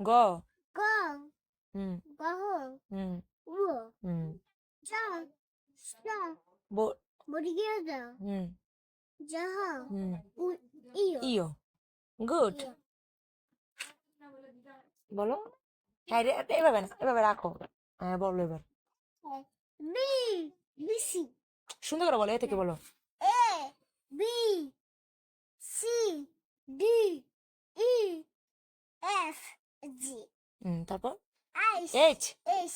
গ। গ। হুম। গহ হুম। উ। হুম। জ স ব- বর্গীয় হুম। জহ। হুম। উ। ইয়। ইও গুড। বলো। হ্যাঁ রে এভাবে না এভাবে রাখো। হ্যাঁ বলো এবার। বি বিসি সুন্দর করে বলো এ থেকে বলো A B C D E F G হুম তারপর? H H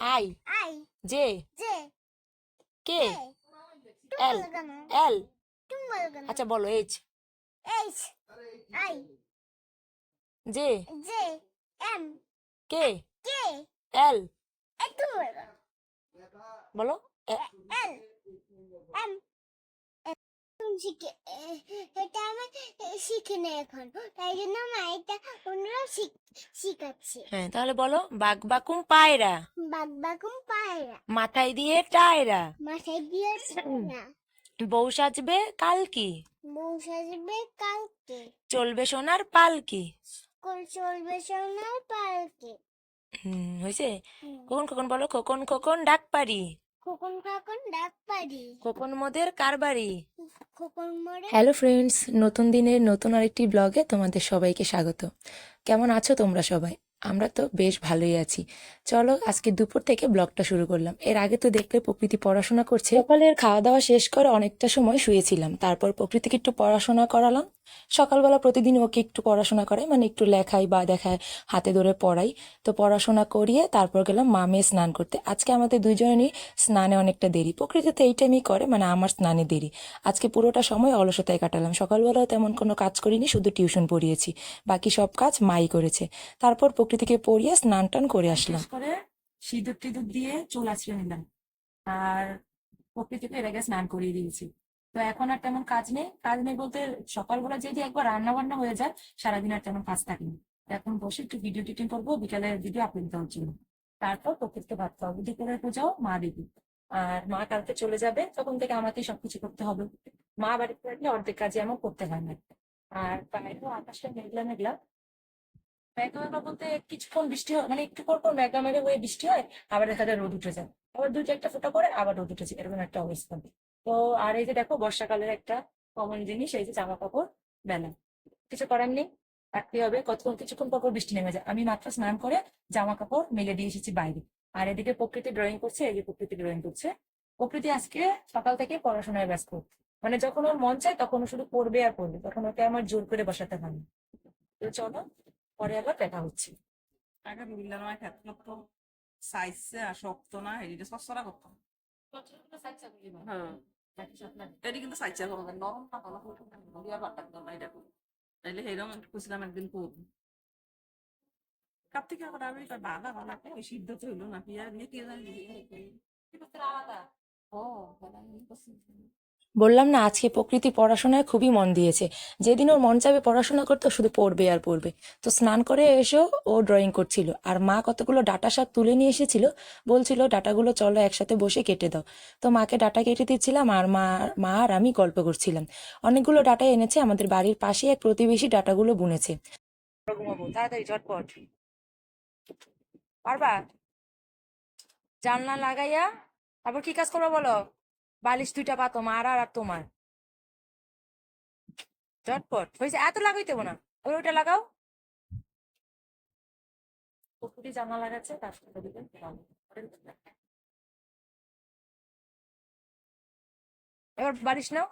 I I J J K L L আচ্ছা বলো H H I J J M K K L গানা বলো এল শিখে এটা আমি শিখি না এখন। তাই জন্য মা এটা অন্যরা শিখাচ্ছে। হ্যাঁ তাহলে বলো বাঘ বাকুম পায়রা। বাগ বাগুম পায়রা। মাথায় দিয়ে টায়রা। মাথায় দিয়ে বউ সাজবে কালকি। বউ সাজবে কালকে। চলবে সোনার পালকি। চলবে সোনার পালকে। হুম হয়েছে। খোকন খোকন বলো? খোকন খোকন ডাক পারি? খোকন খাকন ডাক খোকন মোদের কারবারি খোকন মরে হ্যালো ফ্রেন্ডস নতুন দিনের নতুন আরেকটি ব্লগে তোমাদের সবাইকে স্বাগত। কেমন আছো তোমরা সবাই? আমরা তো বেশ ভালোই আছি। চলো আজকে দুপুর থেকে ব্লগটা শুরু করলাম। এর আগে তো দেখলে প্রকৃতি পড়াশোনা করছে। সকালের খাওয়া দাওয়া শেষ করে অনেকটা সময় শুয়েছিলাম। তারপর প্রকৃতিকে একটু পড়াশোনা করালাম। সকালবেলা প্রতিদিন ওকে একটু পড়াশোনা করাই মানে একটু লেখাই বা দেখায় হাতে ধরে পড়াই। তো পড়াশোনা করিয়ে তারপর গেলাম মামে স্নান করতে। আজকে আমাদের দুজনেরই স্নানে অনেকটা দেরি। প্রকৃতিতে এই টাইমই করে মানে আমার স্নানে দেরি। আজকে পুরোটা সময় অলসতায় কাটালাম। সকালবেলাও তেমন কোনো কাজ করিনি শুধু টিউশন পড়িয়েছি। বাকি সব কাজ মাই করেছে। তারপর প্রকৃতিকে পড়িয়ে স্নান টান করে আসলাম। করে সিঁদুর টিঁদুর দিয়ে চুল আছড়ে নিলাম। আর প্রকৃতিকে এর আগে স্নান করিয়ে দিয়েছি। তো এখন আর তেমন কাজ নেই। কাজ নেই বলতে সকালবেলা যদি একবার রান্না বান্না হয়ে যায়, সারাদিন আর তেমন কাজ থাকে না। এখন বসে একটু ভিডিও টিডিং করব, বিকালে ভিডিও আপলোড দেওয়ার জন্য। তারপর প্রকৃতিকে ভাত খাওয়াবো দুপুরের পূজাও মা দিবি। আর মা কালকে চলে যাবে, তখন থেকে আমাকেই সবকিছু করতে হবে। মা বাড়িতে থাকলে অর্ধেক কাজে আমার করতে হয় না। আর বাইরেও আকাশটা মেঘলা মেঘলা। মেঘলা মেঘলা বলতে কিছুক্ষণ বৃষ্টি হয় মানে একটু পর পর মেঘলা হয়ে বৃষ্টি হয়, আবার দেখা যায় রোদ উঠে যায়। আবার দুই একটা ফোটা করে আবার রোদ উঠেছে এরকম একটা অবস্থা। তো আর এই যে দেখো বর্ষাকালের একটা কমন জিনিস এই যে জামা কাপড় মেলা কিছু করার নেই রাখতে হবে? কতক্ষণ কিছুক্ষণ পর বৃষ্টি নেমে যায়। আমি মাত্র স্নান করে জামা কাপড় মেলে দিয়ে এসেছি বাইরে। আর এদিকে প্রকৃতি ড্রয়িং করছে এই যে প্রকৃতি ড্রয়িং করছে। প্রকৃতি আজকে সকাল থেকে পড়াশোনায় ব্যস্ত। মানে যখন ওর মন চায় তখন ও শুধু পড়বে আর পড়বে তখন ওকে আমার জোর করে বসাতে হয় না তো চলো পরে আবার দেখা হচ্ছে। চাইছে আর শক্ত না হেৰিটো চচৰা করতাম। হ্যাঁ। এটি কিন্তু চাইছে করবে নরম না ভালো দিয়া পাঠাতাম না এটা তাইলে সেরকম খুঁজলাম একদিন করব কাপ থেকে আবার আমি তার বাবা ভালো ওই সিদ্ধ তো হইল না পিয়া নিয়ে কে জানি ও বললাম না, আজকে প্রকৃতি পড়াশোনায় খুবই মন দিয়েছে। যেদিন ওর মন চাবে পড়াশোনা করতে শুধু পড়বে আর পড়বে। তো স্নান করে এসেও ও ড্রয়িং করছিল। আর মা কতগুলো ডাটা শাক তুলে নিয়ে এসেছিল, বলছিল, ডাটাগুলো চলো একসাথে বসে কেটে দাও। তো মাকে ডাটা কেটে দিচ্ছিলাম, আর মা মা আর আমি গল্প করছিলাম। অনেকগুলো ডাটা এনেছে, আমাদের বাড়ির পাশে এক প্রতিবেশী ডাটাগুলো বুনেছে। জানলা লাগাইয়া, তারপর কি কাজ করব বলো? বালিশ দুইটা পা তোমার আর আর তোমার। চটপট। হয়েছে, এত লাগাইতে না। ওই ওটা লাগাও। পুকুরি জামা লাগাচ্ছে, তার সাথে দিবেন এবার বালিশ নাও।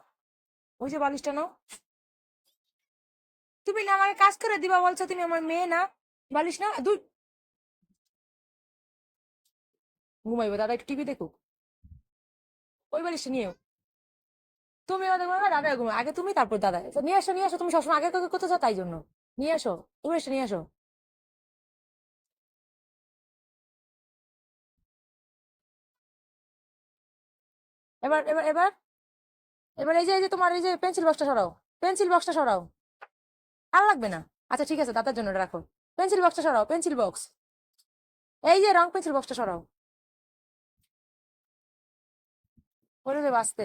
ওই যে বালিশটা নাও। তুমি না আমাকে কাজ করে দিবা বলছো, তুমি আমার মেয়ে না। বালিশ না দুই। ঘুমাইবো, দাদা একটু টিভি দেখুক। ওই বালিশটা নিয়েও। তুমি আমাদের ঘুমাবে দাদা ঘুমাবে আগে তুমি, তারপর দাদা। তো নিয়ে আসো নিয়ে আসো। তুমি সবসময় আগে কাকে করতে চাও তাই জন্য। নিয়ে আসো। তুমি এসে নিয়ে আসো। এবার এবার এবার? এবার এই যে এই যে তোমার এই যে পেন্সিল বক্সটা সরাও। পেন্সিল বক্সটা সরাও। আর লাগবে না। আচ্ছা ঠিক আছে, দাদার জন্য রাখো। পেন্সিল বক্সটা সরাও, পেন্সিল বক্স। এই যে রং পেন্সিল বক্সটা সরাও। করে দেবে আসতে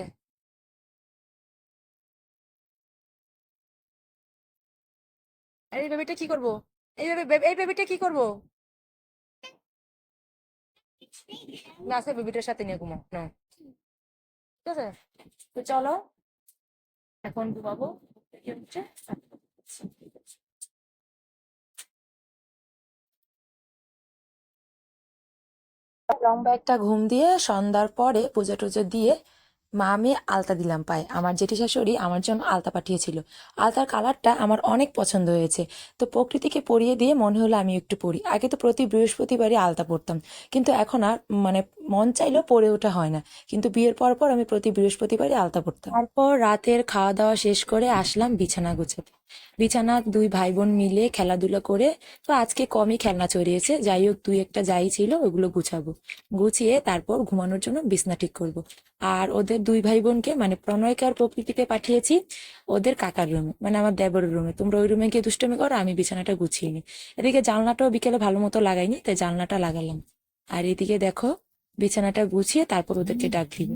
এই বেবিটা কি করব? এই এই বেবিটা কি করব? না সে বেবিটার সাথে নিয়ে ঘুমো না ঠিক আছে? তো চলো, এখন ঘুমাবো। কি হচ্ছে। লম্বা একটা ঘুম দিয়ে সন্ধ্যার পরে পুজো টুজো দিয়ে মা আমি আলতা দিলাম পায়ে। আমার জেঠি শাশুড়ি আমার জন্য আলতা পাঠিয়েছিল। আলতার কালারটা আমার অনেক পছন্দ হয়েছে। তো প্রকৃতিকে পরিয়ে দিয়ে মনে হলো আমি একটু পরি। আগে তো প্রতি বৃহস্পতিবারই আলতা পরতাম। কিন্তু এখন আর মানে মন চাইলেও পরে ওঠা হয় না। কিন্তু বিয়ের পর পর আমি প্রতি বৃহস্পতিবারই আলতা পরতাম। তারপর রাতের খাওয়া দাওয়া শেষ করে আসলাম বিছানা গুছাতে। বিছানা দুই ভাই বোন মিলে খেলাধুলা করে, তো আজকে কমই খেলনা চড়িয়েছে। যাই হোক, দুই একটা যাই ছিল, ওগুলো গুছাবো। গুছিয়ে তারপর ঘুমানোর জন্য বিছনা ঠিক করব। আর ওদের দুই ভাই বোনকে মানে প্রণয়কে আর প্রকৃতিকে পাঠিয়েছি ওদের কাকার রুমে মানে আমার দেবরের রুমে। তোমরা ওই রুমে গিয়ে দুষ্টমি করো, আমি বিছানাটা গুছিয়ে নিই। এদিকে জানলাটাও বিকেলে ভালো মতো লাগাইনি, তাই জানলাটা লাগালাম। আর এদিকে দেখো, বিছানাটা গুছিয়ে তারপর ওদেরকে ডাক দিব।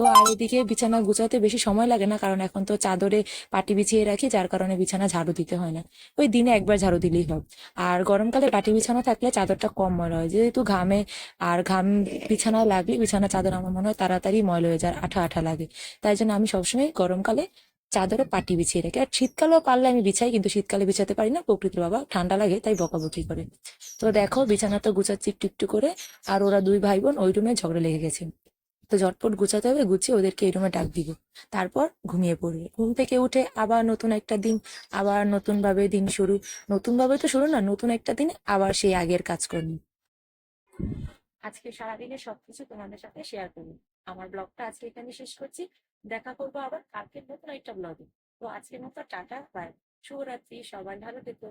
তো আর এদিকে বিছানা গুছাতে বেশি সময় লাগে না, কারণ এখন তো চাদরে পাটি বিছিয়ে রাখি, যার কারণে বিছানা ঝাড়ু দিতে হয় না। ওই দিনে একবার ঝাড়ু দিলেই হবে আর গরমকালে পাটি বিছানা থাকলে চাদরটা কম ময়লা হয়। যেহেতু ঘামে, আর ঘাম বিছানা লাগলে বিছানা চাদর আমার মনে হয় তাড়াতাড়ি ময়লা হয়ে যায়, আঠা আঠা লাগে। তাই জন্য আমি সবসময় গরমকালে চাদরে পাটি বিছিয়ে রাখি। আর শীতকালেও পারলে আমি বিছাই, কিন্তু শীতকালে বিছাতে পারি না, প্রকৃতির বাবা, ঠান্ডা লাগে, তাই বকাবকি করে। তো দেখো, বিছানা তো গুছাচ্ছি একটু একটু করে, আর ওরা দুই ভাই বোন ওই রুমে ঝগড়া লেগে গেছে। তো ঝটপট গুছাতে হবে, গুছিয়ে ওদেরকে এই রুমে ডাক দিব। তারপর ঘুমিয়ে পড়বে। ঘুম থেকে উঠে আবার নতুন একটা দিন, আবার নতুন ভাবে দিন শুরু। নতুন ভাবে তো শুরু না, নতুন একটা দিন, আবার সেই আগের কাজ করব আজকে সারাদিনের সবকিছু তোমাদের সাথে শেয়ার করব। আমার ব্লগটা আজকে এখানে শেষ করছি। দেখা করব আবার কালকে নতুন একটা ব্লগে তো আজকের মতো টাটা বাই শুভরাত্রি, সবাই ভালো থেকো।